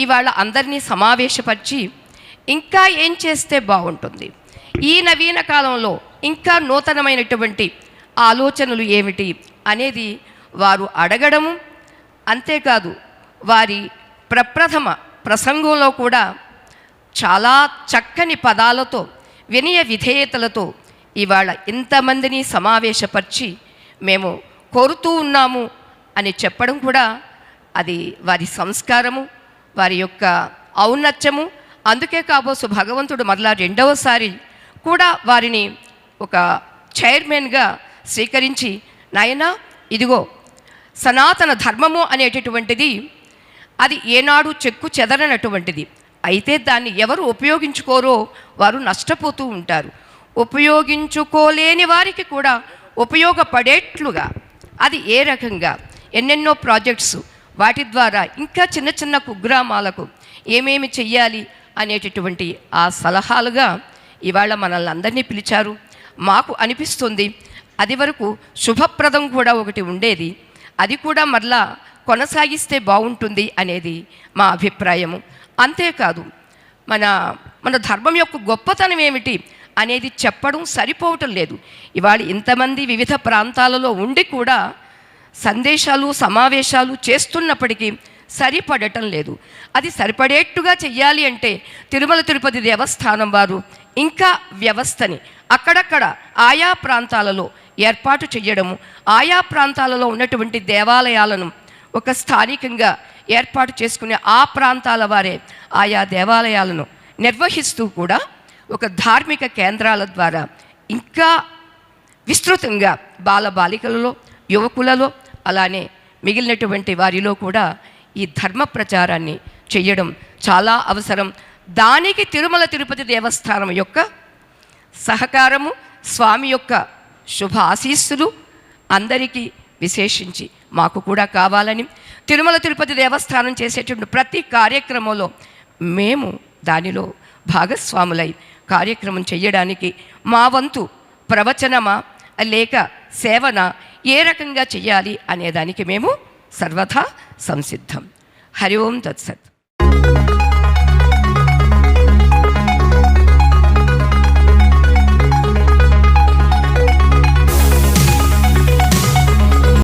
ఇవాళ అందరినీ సమావేశపరిచి ఇంకా ఏం చేస్తే బాగుంటుంది ఈ నవీన కాలంలో ఇంకా నూతనమైనటువంటి ఆలోచనలు ఏమిటి అనేది వారు అడగడము అంతేకాదు వారి ప్రప్రథమ ప్రసంగంలో కూడా చాలా చక్కని పదాలతో వినయ విధేయతలతో ఇవాళ ఇంతమందిని సమావేశపరిచి మేము కోరుతూ ఉన్నాము అని చెప్పడం కూడా అది వారి సంస్కారము. వారి యొక్క ఔన్నత్యము. అందుకే కాబోసు భగవంతుడు మరలా రెండవసారి కూడా వారిని ఒక చైర్మన్గా స్వీకరించి నాయనా ఇదిగో సనాతన ధర్మము అనేటటువంటిది అది ఏనాడు చెక్కు చెదరనటువంటిది. అయితే దాన్ని ఎవరు ఉపయోగించుకోరో వారు నష్టపోతూ ఉంటారు. ఉపయోగించుకోలేని వారికి కూడా ఉపయోగపడేట్లుగా అది ఏ రకంగా? ఎన్నెన్నో ప్రాజెక్ట్స్ వాటి ద్వారా ఇంకా చిన్న చిన్న కుగ్రామాలకు ఏమేమి చెయ్యాలి అనేటటువంటి ఆ సలహాలుగా ఇవాళ మనల్ని అందరినీ పిలిచారు. మాకు అనిపిస్తుంది అది వరకు శుభప్రదం కూడా ఒకటి ఉండేది. అది కూడా మరలా కొనసాగిస్తే బాగుంటుంది అనేది మా అభిప్రాయము. అంతేకాదు మన మన ధర్మం యొక్క గొప్పతనం ఏమిటి అనేది చెప్పడం సరిపోవటం లేదు. ఇవాళ ఇంతమంది వివిధ ప్రాంతాలలో ఉండి కూడా సందేశాలు సమావేశాలు చేస్తున్నప్పటికీ సరిపడటం లేదు. అది సరిపడేట్టుగా చెయ్యాలి అంటే తిరుమల తిరుపతి దేవస్థానం వారు ఇంకా వ్యవస్థని అక్కడక్కడ ఆయా ప్రాంతాలలో ఏర్పాటు చేయడము ఆయా ప్రాంతాలలో ఉన్నటువంటి దేవాలయాలను ఒక స్థానికంగా ఏర్పాటు చేసుకునే ఆ ప్రాంతాల వారే ఆయా దేవాలయాలను నిర్వహిస్తూ కూడా ఒక ధార్మిక కేంద్రాల ద్వారా ఇంకా విస్తృతంగా బాల బాలికలలో యువకులలో అలానే మిగిలినటువంటి వారిలో కూడా ఈ ధర్మ ప్రచారాన్ని చేయడం చాలా అవసరం. దానికి తిరుమల తిరుపతి దేవస్థానం యొక్క సహకారము స్వామి యొక్క శుభ ఆశీస్సులు అందరికీ విశేషించి మాకు కూడా కావాలని తిరుమల తిరుపతి దేవస్థానం చేసేటువంటి ప్రతి కార్యక్రమంలో మేము దానిలో భాగస్వాములై కార్యక్రమం చేయడానికి మా వంతు ప్రవచనమా లేక సేవన ఏ రకంగా చెయ్యాలి అనేదానికి మేము సర్వథా సంసిద్ధం. హరి ఓం తత్సత్.